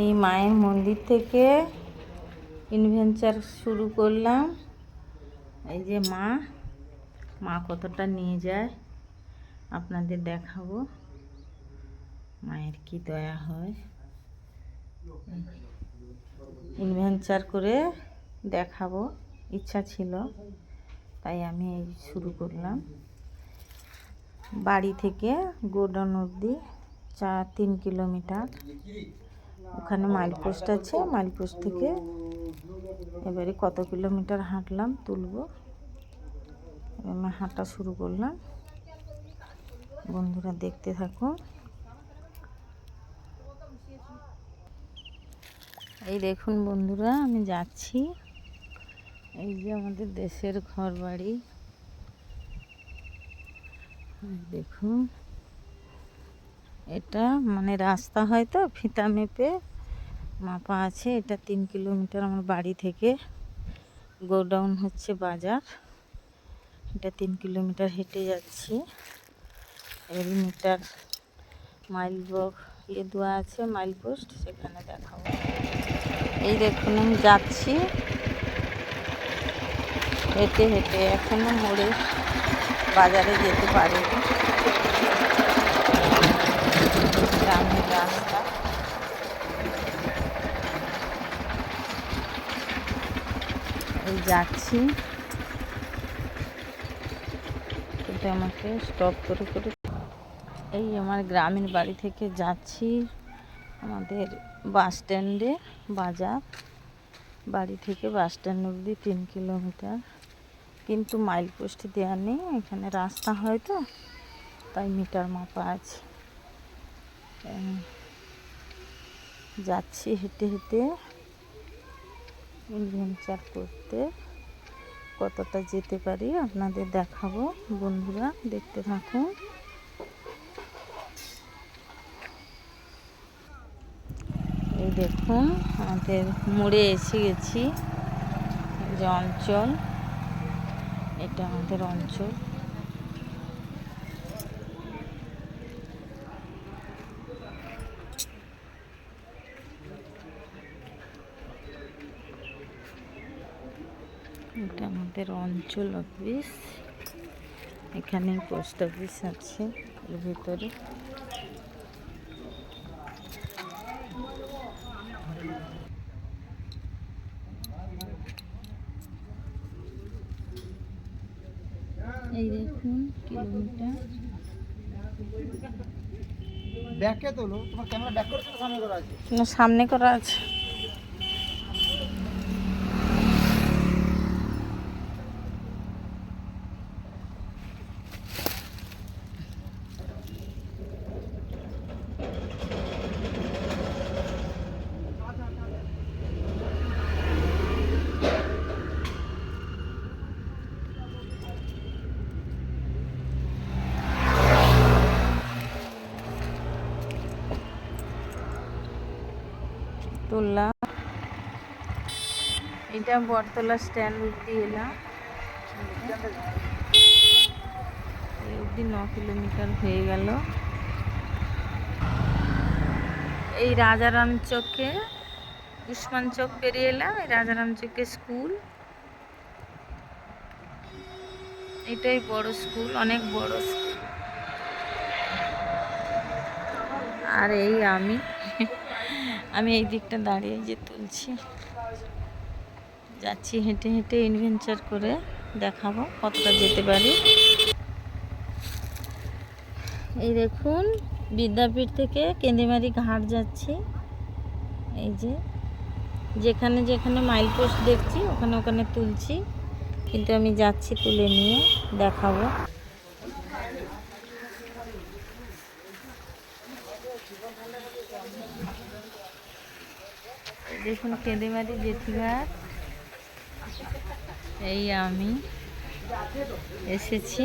এই মায়ের মন্দির থেকে ইনভেঞ্চার শুরু করলাম। এই যে মা মা কতটা নিয়ে যায় আপনাদের দেখাবো। মায়ের কি দয়া হয়। ইনভেঞ্চার করে দেখাবো। ইচ্ছা ছিল, তাই আমি এই শুরু করলাম। বাড়ি থেকে গোডাউন অবধি চার তিন কিলোমিটার। ওখানে মাইল পোস্ট আছে মাইল পোস্ট থেকে এবারে কত কিলোমিটার হাঁটলাম তুলবো। আমি হাঁটা শুরু করলাম। বন্ধুরা দেখতে থাকুন এই দেখুন বন্ধুরা, আমি যাচ্ছি। এই যে আমাদের দেশের ঘর বাড়ি দেখুন। এটা মানে রাস্তা হয়তো ফিতা মেপে। মাপা আছে, এটা তিন কিলোমিটার আমার বাড়ি থেকে। গোডাউন হচ্ছে বাজার। এটা তিন কিলোমিটার হেঁটে যাচ্ছি। এর মিটার, মাইল ইয়ে দেওয়া আছে, মাইল পোস্ট, সেখানে দেখাবো। এই দেখুন, আমি যাচ্ছি। হেঁটে হেঁটে, এখনও মোড়ে বাজারে যেতে পারিনি গ্রামের রাস্তা এই যাচ্ছি। কিন্তু আমাকে স্টপ করে করে এই আমার গ্রামের বাড়ি থেকে যাচ্ছি। আমাদের বাস স্ট্যান্ডে বাজার। বাড়ি থেকে বাস স্ট্যান্ড অবধি তিন কিলোমিটার কিন্তু মাইল পোস্ট দেওয়া নেই, এখানে রাস্তা হয় তো, তাই মিটার মাপা আছে। যাচ্ছি হেঁটে হেঁটে। অ্যাডভেঞ্চার করতে কতটা যেতে পারি আপনাদের দেখাবো। বন্ধুরা, দেখতে থাকুন। এই দেখুন, আমাদের মোড়ে এসে গেছি। যে অঞ্চল, এটা আমাদের অঞ্চল। এটা আমাদের অঞ্চল অফিস। এখানে পোস্ট অফিস আছে এর ভিতরে। এই দেখুন কিলোমিটার। ব্যাকে তোলো তোমার ক্যামেরা ব্যাক করে সামনে করা আছে। না সামনে করা আছে। তুললাম। এটা বটতলা স্ট্যান্ড অব্দি এলাম। এই অব্দি ন কিলোমিটার হয়ে গেল। এই রাজারাম চকে, উসমান চক পেরিয়ে এলাম, এই রাজারাম চকে স্কুল এটাই বড় স্কুল অনেক বড় স্কুল আর এই আমি। আমি এই দিকটা দাঁড়িয়ে যে তুলছি। যাচ্ছি হেঁটে হেঁটে ইনভেঞ্চার করে দেখাবো কতটা যেতে পারি। এই দেখুন, বিদ্যাপীঠ থেকে কেন্দ্রিমারি ঘাট যাচ্ছি। এই যে, যেখানে যেখানে মাইল পোস্ট দেখছি, ওখানে ওখানে তুলছি। কিন্তু আমি যাচ্ছি তুলে নিয়ে দেখাবো। দেখুন কেঁদে মারি জেঠিঘাট এই আমি এসেছি।